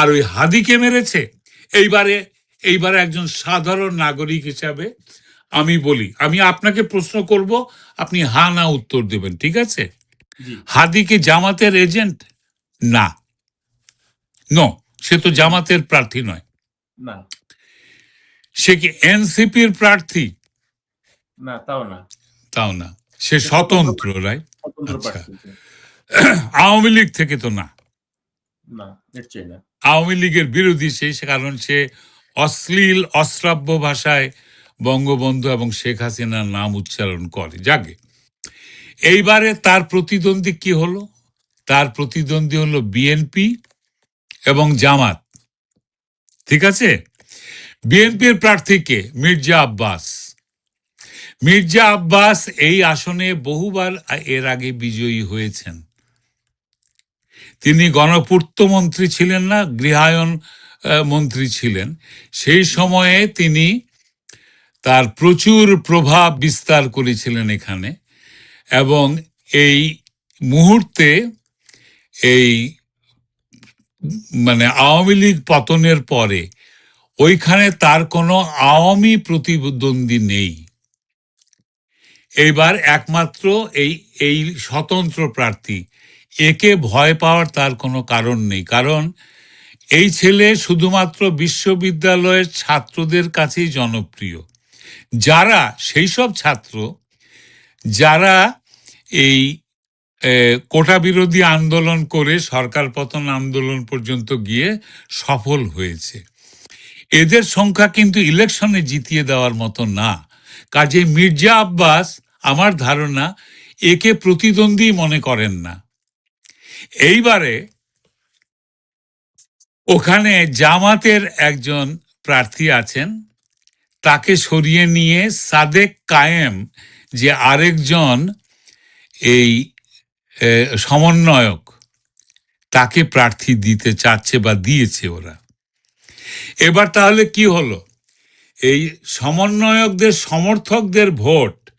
আর ওই হাদিকে মেরেছে? এইবারে এইবারে একজন সাধারণ নাগরিক হিসাবে আমি বলি আমি আপনাকে প্রশ্ন করব আপনি হা না উত্তর দেবেন ঠিক আছে? হাদি কি জামাতের এজেন্ট? না। নো সে তো জামাতের প্রার্থী নয়। না। সে কি এনসিপির প্রার্থী? না তাও না। তাও না। সে স্বতন্ত্র রায় আচ্ছা। আওয়ামী লীগ থেকে তো না। আওয়ামী লীগের বিরোধী সে সে কারণ সে অশ্লীল, অশ্রাব্য ভাষায় বঙ্গবন্ধু এবং শেখ হাসিনার নাম উচ্চারণ করে। যাকে এইবারে তার প্রতিদ্বন্দ্বী কি হলো? তার প্রতিদ্বন্দ্বী হলো বিএনপি এবং জামাত। ঠিক আছে? বিএনপির প্রার্থীকে মির্জা আব্বাস। মির্জা আব্বাস এই আসনে বহুবার এর আগে বিজয়ী হয়েছেন। তিনি গণপূর্ত মন্ত্রী ছিলেন না, গৃহায়ন মন্ত্রী ছিলেন। সেই সময়ে তিনি তার প্রচুর প্রভাব বিস্তার করেছিলেন এখানে এবং এই মুহূর্তে এই মানে আওয়ামী লীগ পতনের পরে ওইখানে তার কোনো আওয়ামী প্রতিদ্বন্দ্বী নেই। এইবার একমাত্র এই এই স্বতন্ত্র প্রার্থী একে ভয় পাওয়ার তার কোনো কারণ নেই। কারণ এই ছেলে শুধুমাত্র বিশ্ববিদ্যালয়ের ছাত্রদের কাছেই জনপ্রিয়। যারা, সেই সব ছাত্র যারা এই কোটা বিরোধী আন্দোলন করে সরকার পতন আন্দোলন পর্যন্ত গিয়ে সফল হয়েছে। এদের সংখ্যা কিন্তু ইলেকশনে জিতিয়ে দেওয়ার মতো না। কাজে মির্জা আব্বাস, আমার ধারণা, একে প্রতিদ্বন্দ্বী মনে করেন না। এইবারে ওখানে জামাতের একজন প্রার্থী আছেন। তাকে সরিয়ে নিয়ে সাদেক কায়েম যে আরেকজন এই সমন্বয়ক, তাকে প্রার্থী দিতে চাচ্ছে বা দিয়েছে ওরা। এবার তাহলে কি হলো? এই সমন্বয়কদের, সমর্থকদের ভোট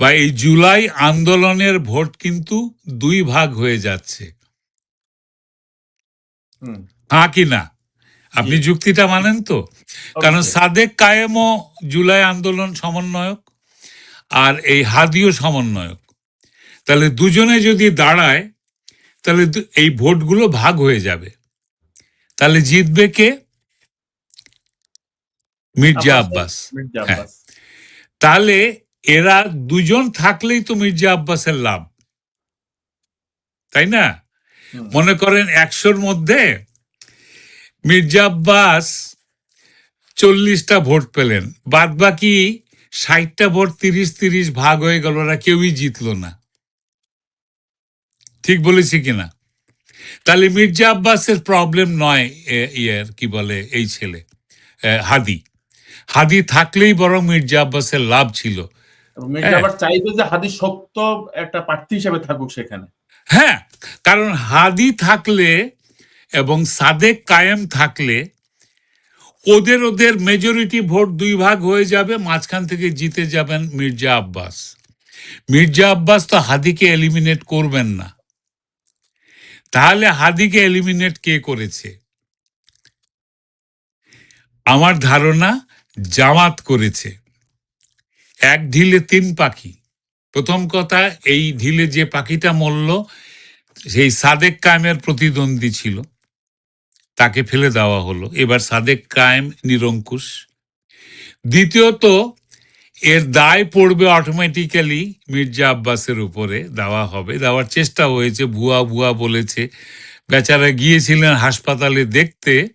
বা এই জুলাই আন্দোলনের ভোট কিন্তু দুই ভাগ হয়ে যাচ্ছে। হ্যাঁ কি না। আপনি যুক্তিটা মানেন তো? কারণ। সাদেক কায়েমও জুলাই আন্দোলন সমন্বয়ক আর এই হাদিও সমন্বয়ক। তাহলে দুজনে যদি দাঁড়ায় তাহলে এই ভোটগুলো ভাগ হয়ে যাবে। তাহলে জিতবে কে? মির্জা আব্বাস। হ্যাঁ। তাহলে এরা দুজন থাকলেই তো মির্জা আব্বাসের লাভ। তাই না। মনে করেন একশোর মধ্যে মির্জা আব্বাস চল্লিশটা ভোট পেলেন বাদ বাকি ষাটটা ভোট তিরিশ তিরিশ ভাগ হয়ে গেল ওরা কেউই জিতলো না। ঠিক বলেছি কিনা? তাহলে মির্জা আব্বাসের প্রবলেম নয় ইয়ের কি বলে এই ছেলে হাদি। হাদি থাকলেই বরং মির্জা আব্বাসের লাভ ছিল। মির্জা হ্যাঁ। আবার চাইবে যে হাদি শক্ত একটা প্রার্থী হিসেবে থাকুক সেখানে। হ্যাঁ কারণ হাদি থাকলে এবং সাদেক কায়েম থাকলে ওদের ওদের মেজরিটি ভোট দুই ভাগ হয়ে যাবে, মাঝখান থেকে জিতে যাবেন মির্জা আব্বাস। মির্জা আব্বাস তো হাদিকে এলিমিনেট করবেন না। তাহলে হাদিকে এলিমিনেট কে করেছে? আমার ধারণা জামাত করেছে। এক ঢিলে তিন পাখি। প্রথম কথা, এই ঢিলে যে পাখিটা মরল, সেই সাদেক কায়েমের প্রতিদ্বন্দ্বী ছিল। তাকে ফেলে দেওয়া হলো। এবার সাদেক কায়েম নিরঙ্কুশ। দ্বিতীয়ত, এর দায় পড়বে অটোমেটিক্যালি মির্জা আব্বাসের উপরে দেওয়া হবে। দেওয়ার চেষ্টা হয়েছে। ভুয়া ভুয়া বলেছে। বেচারা গিয়েছিলেন হাসপাতালে দেখতে।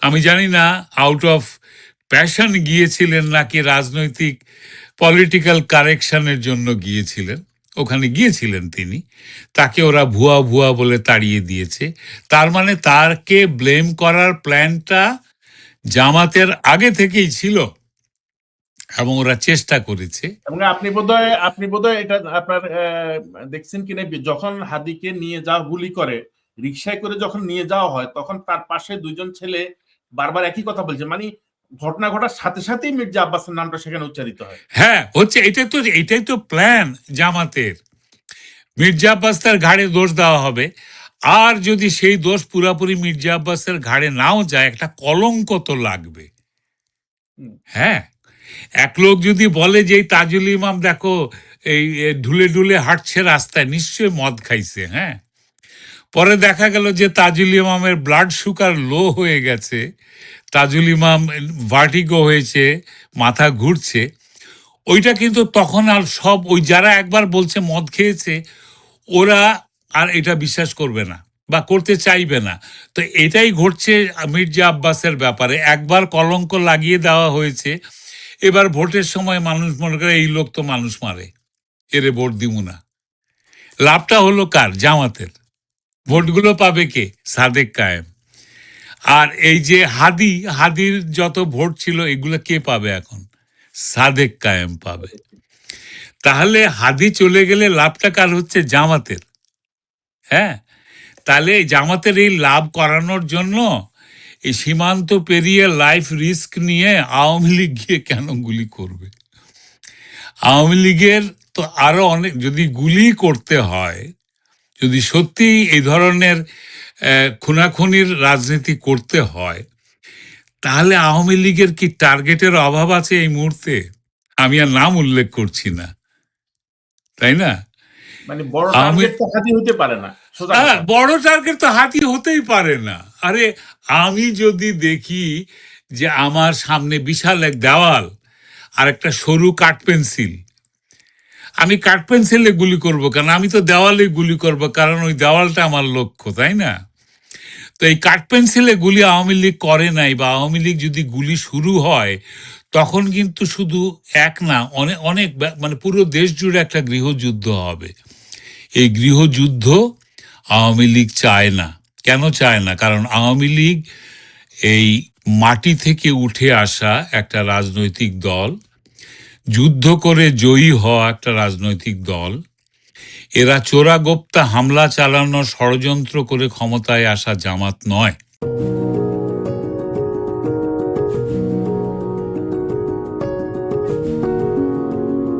আমি জানি না আউট অফ প্যাশন গিয়েছিলেন নাকি রাজনৈতিক পলিটিক্যাল কারেকশনের জন্য গিয়েছিলেন? ওখানে গিয়েছিলেন তিনি। তাকে ওরা ভুয়া ভুয়া বলে তাড়িয়ে দিয়েছে। তার মানে তারকে ব্লেম করার প্ল্যানটা জামাতের আগে থেকেই ছিল এবং ওরা চেষ্টা করেছে। এবং আপনি বোধহয় আপনি বোধহয় এটা আপনার দেখছেন কিনা যখন হাদিকে নিয়ে যাওয়া গুলি করে রিক্সায় করে যখন নিয়ে যাওয়া হয়, তখন তার পাশে দুজন ছেলে বারবার একই কথা বলছে। মানে ঘটনা ঘটার সাথে সাথেই মির্জা আব্বাসের নামটা সেখানে উচ্চারিত হয়। হ্যাঁ হচ্ছে এটাই তো এটাই তো প্ল্যান জামাতের। মির্জা আব্বাস তার ঘাড়ে দোষ দেওয়া হবে। আর যদি সেই দোষ পুরাপুরি মির্জা আব্বাসের ঘাড়ে নাও যায় একটা কলঙ্ক তো লাগবে। হ্যাঁ এক লোক যদি বলে যে এই তাজুল ইমাম দেখো এই ঢুলে ঢুলে হাঁটছে রাস্তায় নিশ্চয়ই মদ খাইছে হ্যাঁ। পরে দেখা গেল যে তাজুল ইমামের ব্লাড সুগার লো হয়ে গেছে। তাজুল ইমাম ভার্টিগো হয়েছে, মাথা ঘুরছে, ওইটা কিন্তু তখন আর সব ওই যারা একবার বলছে মদ খেয়েছে, ওরা আর এটা বিশ্বাস করবে না বা করতে চাইবে না। তো এটাই ঘটছে মির্জা আব্বাসের ব্যাপারে। একবার কলঙ্ক লাগিয়ে দেওয়া হয়েছে, এবার ভোটের সময় মানুষ মনে করে, এই লোক তো মানুষ মারে, এরে ভোট দিব না। লাভটা হলো কার? জামাতের। ভোটগুলো পাবে কে? সাদেক কায়েম। আর এই যে হাদি, হাদির যত ভোট ছিল, এগুলো কে পাবে এখন? সাদেক কায়েম পাবে। তাহলে হাদি চলে গেলে লাভটা কার হচ্ছে? জামাতের। হ্যাঁ? তাহলে জামাতের এই লাভ করানোর জন্য এই সীমান্ত পেরিয়ে লাইফ রিস্ক নিয়ে আওয়ামী লীগ গিয়ে কেন গুলি করবে? আওয়ামী লীগের তো আরও অনেক, যদি গুলি করতে হয়, যদি সত্যি এই ধরনের খুনাখুনির রাজনীতি করতে হয় তাহলে আওয়ামী লীগের কি টার্গেটের অভাব আছে এই মুহূর্তে? আমি আর নাম উল্লেখ করছি না তাই না? মানে বড় টার্গেট তো হাতি হতে পারে না সোজা হ্যাঁ। বড় টার্গেট তো হাতি হতেই পারে না। আরে আমি যদি দেখি যে আমার সামনে বিশাল এক দেওয়াল আর একটা সরু কাঠ পেন্সিল আমি কাঠ পেন্সিলে গুলি করব কেন? আমি তো দেওয়ালে গুলি করব কারণ ওই দেওয়ালটা আমার লক্ষ্য তাই না? তো এই কাঠ পেন্সিলে গুলি আওয়ামী লীগ করে নাই বা আওয়ামী লীগ যদি গুলি শুরু হয়, তখন কিন্তু শুধু এক না অনেক অনেক মানে পুরো দেশ জুড়ে একটা গৃহযুদ্ধ হবে। এই গৃহযুদ্ধ আওয়ামী লীগ চায় না। কেন চায় না? কারণ আওয়ামী লীগ এই মাটি থেকে উঠে আসা একটা রাজনৈতিক দল, যুদ্ধ করে জয়ী হওয়া একটা রাজনৈতিক দল এরা চোরাগোপ্তা হামলা চালানোর ষড়যন্ত্র করে ক্ষমতায় আসা জামাত নয়।